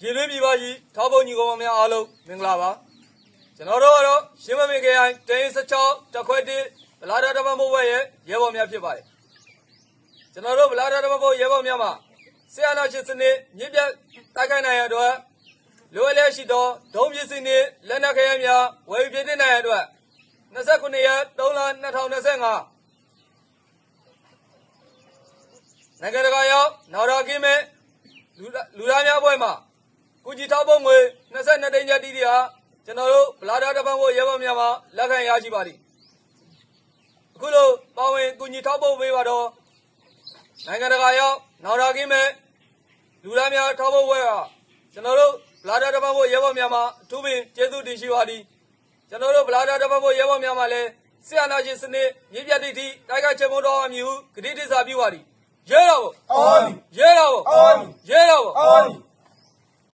ပြည်တွင်းပြည်ပကြီးထောက်ဖို့ညီကောင်မများအားလုံးမင်္ဂလာပါကျွန်တော်တို့ကတော့ရှင်းမမင်ခရိုင်တင်း16တက်ခွက်1ဗလာဒါတမမိုးဝဲရဲ့ရဲဘော်များဖြစ်ပါတယ်ကျွန်တော်တို့ဗလာဒါတမမိုးရဲဘော်များမှာဆရာနာရှင်စနစ်မြင့်ပြတ်တိုက်ခိုက်နိုင်ရတဲ့လိုအပ်လျက်ရှိသောဒုံးပစ္စည်းနှင့်လက်နက်ခဲယမ်းများဝယ်ယူပြည့်နိုင်ရတဲ့29ရက်3လ2025နိုင်ငံတကာရောက်နောက်တော်ကင်းမဲ့လူလူသားများပွဲမှာ ကုကြီးထောက်ပုံငွေ22တိန်းကျပ်တီးတီဟာကျွန်တော်တို့ဗလာဒါတပန်းဖို့ရဲဘော်များမှာလက်ခံရရှိပါသည်အခုလိုပါဝင်ကုကြီးထောက်ပုံပေးပါတော့နိုင်ငံတကာရောက်နောက်တော်ကင်းမဲ့လူသားများထောက်ပုံပွဲကကျွန်တော်တို့ဗလာဒါတပန်းဖို့ရဲဘော်များမှာအထူးပင်ကျေးဇူးတင်ရှိပါသည်ကျွန်တော်တို့ဗလာဒါတပန်းဖို့ရဲဘော်များမှာလည်းဆရာနာရှင်စနစ်မြင့်ပြတ်သည့်အထိတိုက်ခိုက်ချေမှုတော်အမည်ဟုဂတိတစ္ဆာပြုပါသည်ရဲတော်အောင်ရဲတော်အောင်